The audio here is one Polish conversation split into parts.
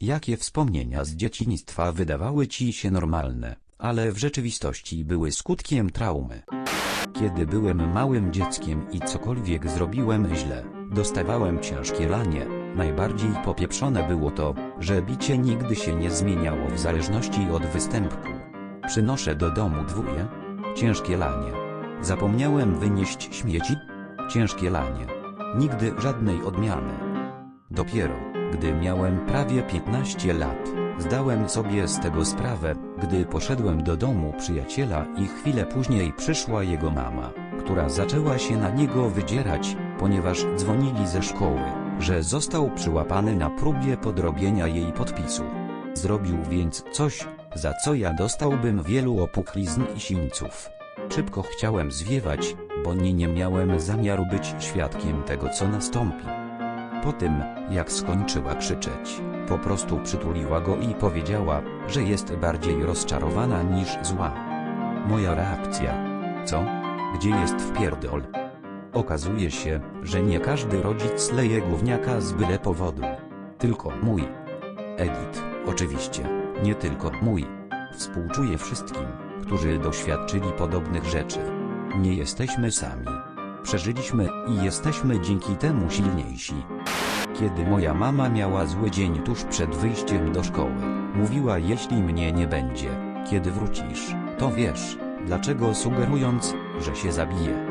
Jakie wspomnienia z dzieciństwa wydawały ci się normalne, ale w rzeczywistości były skutkiem traumy? Kiedy byłem małym dzieckiem i cokolwiek zrobiłem źle, dostawałem ciężkie lanie. Najbardziej popieprzone było to, że bicie nigdy się nie zmieniało w zależności od występku. Przynoszę do domu dwóje. Ciężkie lanie. Zapomniałem wynieść śmieci? Ciężkie lanie. Nigdy żadnej odmiany. Dopiero, gdy miałem prawie 15 lat, zdałem sobie z tego sprawę, gdy poszedłem do domu przyjaciela i chwilę później przyszła jego mama, która zaczęła się na niego wydzierać, ponieważ dzwonili ze szkoły, że został przyłapany na próbie podrobienia jej podpisu. Zrobił więc coś, za co ja dostałbym wielu opuchlizn i sińców. Szybko chciałem zwiewać, bo nie, nie miałem zamiaru być świadkiem tego co nastąpi. Po tym, jak skończyła krzyczeć, po prostu przytuliła go i powiedziała, że jest bardziej rozczarowana niż zła. Moja reakcja. Co? Gdzie jest wpierdol? Okazuje się, że nie każdy rodzic leje gówniaka z byle powodu. Tylko mój. Edit, oczywiście, nie tylko mój. Współczuję wszystkim, którzy doświadczyli podobnych rzeczy. Nie jesteśmy sami. Przeżyliśmy i jesteśmy dzięki temu silniejsi. Kiedy moja mama miała zły dzień tuż przed wyjściem do szkoły, mówiła jeśli mnie nie będzie, kiedy wrócisz, to wiesz, dlaczego sugerując, że się zabije.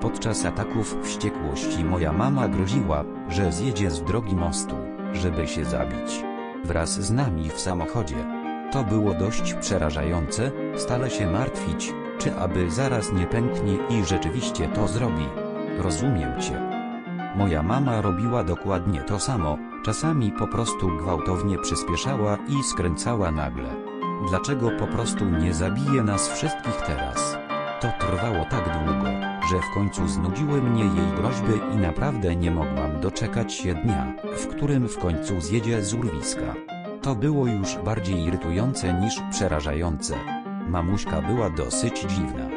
Podczas ataków wściekłości moja mama groziła, że zjedzie z drogi mostu, żeby się zabić. Wraz z nami w samochodzie. To było dość przerażające, stale się martwić, czy aby zaraz nie pęknie i rzeczywiście to zrobi. Rozumiem cię. Moja mama robiła dokładnie to samo, czasami po prostu gwałtownie przyspieszała i skręcała nagle. Dlaczego po prostu nie zabije nas wszystkich teraz? To trwało tak długo, że w końcu znudziły mnie jej groźby i naprawdę nie mogłam doczekać się dnia, w którym w końcu zjedzie z urwiska. To było już bardziej irytujące niż przerażające. Mamuśka była dosyć dziwna.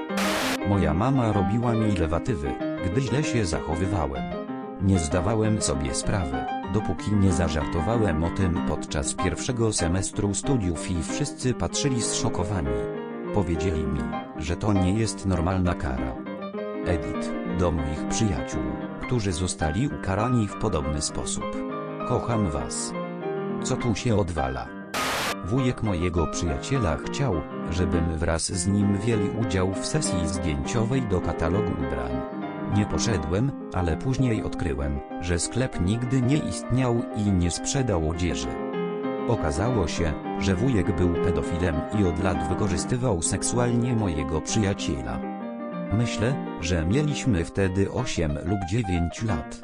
Moja mama robiła mi lewatywy, gdy źle się zachowywałem. Nie zdawałem sobie sprawy, dopóki nie zażartowałem o tym podczas pierwszego semestru studiów i wszyscy patrzyli zszokowani. Powiedzieli mi, że to nie jest normalna kara. Edit, do moich przyjaciół, którzy zostali ukarani w podobny sposób. Kocham was. Co tu się odwala? Wujek mojego przyjaciela chciał, żebym wraz z nim wzięli udział w sesji zdjęciowej do katalogu ubrań. Nie poszedłem, ale później odkryłem, że sklep nigdy nie istniał i nie sprzedał odzieży. Okazało się, że wujek był pedofilem i od lat wykorzystywał seksualnie mojego przyjaciela. Myślę, że mieliśmy wtedy 8 lub 9 lat.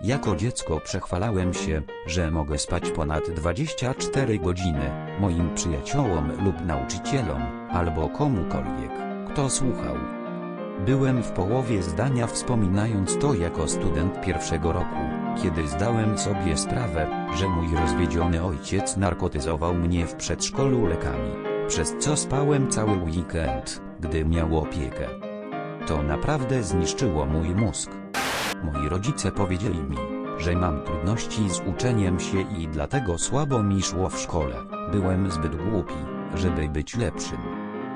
Jako dziecko przechwalałem się, że mogę spać ponad 24 godziny, moim przyjaciołom lub nauczycielom, albo komukolwiek, kto słuchał. Byłem w połowie zdania wspominając to jako student pierwszego roku, kiedy zdałem sobie sprawę, że mój rozwiedziony ojciec narkotyzował mnie w przedszkolu lekami, przez co spałem cały weekend, gdy miał opiekę. To naprawdę zniszczyło mój mózg. Moi rodzice powiedzieli mi, że mam trudności z uczeniem się i dlatego słabo mi szło w szkole. Byłem zbyt głupi, żeby być lepszym.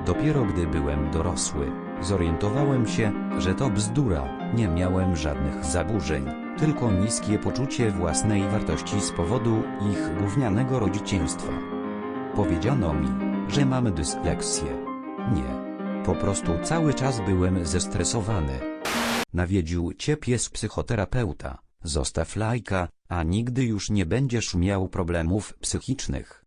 Dopiero gdy byłem dorosły, zorientowałem się, że to bzdura, nie miałem żadnych zaburzeń, tylko niskie poczucie własnej wartości z powodu ich gównianego rodzicielstwa. Powiedziano mi, że mam dysleksję. Nie. Po prostu cały czas byłem zestresowany. Nawiedził cię pies psychoterapeuta. Zostaw lajka, a nigdy już nie będziesz miał problemów psychicznych.